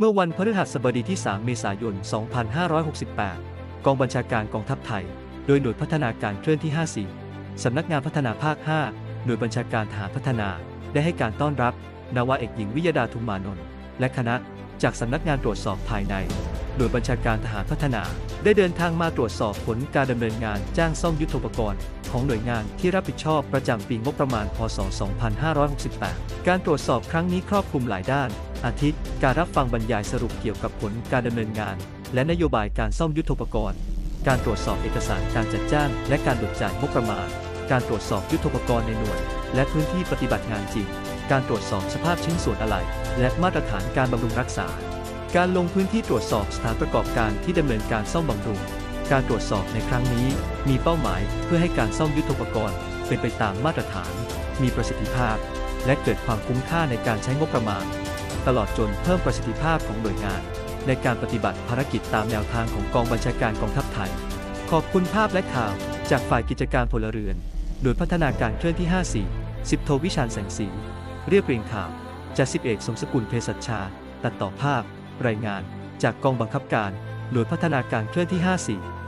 เมื่อวันพฤหัสบดีที่ 3 เมษายน 2568 กองบัญชาการกองทัพไทย โดยหน่วยพัฒนาการเคลื่อนที่ 54 สำนักงานพัฒนาภาค 5 หน่วยบัญชาการทหารพัฒนา ได้ให้การต้อนรับ นาวาเอกหญิงวิยดาทุมมานนท์และคณะ จากสำนักงานตรวจสอบภายใน หน่วยบัญชาการทหารพัฒนา ได้เดินทางมาตรวจสอบผลการดำเนินงานจ้างซ่อมยุทโธปกรณ์ของหน่วยงานที่รับผิดชอบประจำปีงบประมาณ พศ 2568 การตรวจสอบครั้งนี้ครอบคลุมหลายด้าน อาทิการรับฟังบรรยายสรุปเกี่ยวกับผลการดำเนินงาน และนโยบายการซ่อมยุทโธปกรณ์ การตรวจสอบเอกสารการจัดจ้าง และการเบิกจ่ายงบประมาณ การตรวจสอบยุทโธปกรณ์ในหน่วย และพื้นที่ปฏิบัติงานจริง การตรวจสอบสภาพชิ้นส่วนอะไหล่และมาตรฐานการบำรุงรักษา การลงพื้นที่ตรวจสอบสถานประกอบการที่ดำเนินการซ่อมบำรุง การตรวจสอบในครั้งนี้ มีเป้าหมายเพื่อให้การซ่อมยุทโธปกรณ์เป็นไปตามมาตรฐาน มีประสิทธิภาพ และเกิดความคุ้มค่าในการใช้งบประมาณ ตลอดจนเพิ่มประสิทธิภาพของหน่วยงาน ในการปฏิบัติภารกิจตามแนวทางของกองบัญชาการกองทัพไทย ขอบคุณภาพและข่าวจากฝ่ายกิจการพลเรือน โดยพัฒนาการเคลื่อนที่ 54 10โทวิชาญแสงสี เรียบเรียงข่าวจากสิบเอกสมสกุลเภสัชชา ตัดต่อภาพ รายงาน จากกองบังคับการ หน่วยพัฒนาการเคลื่อนที่ 54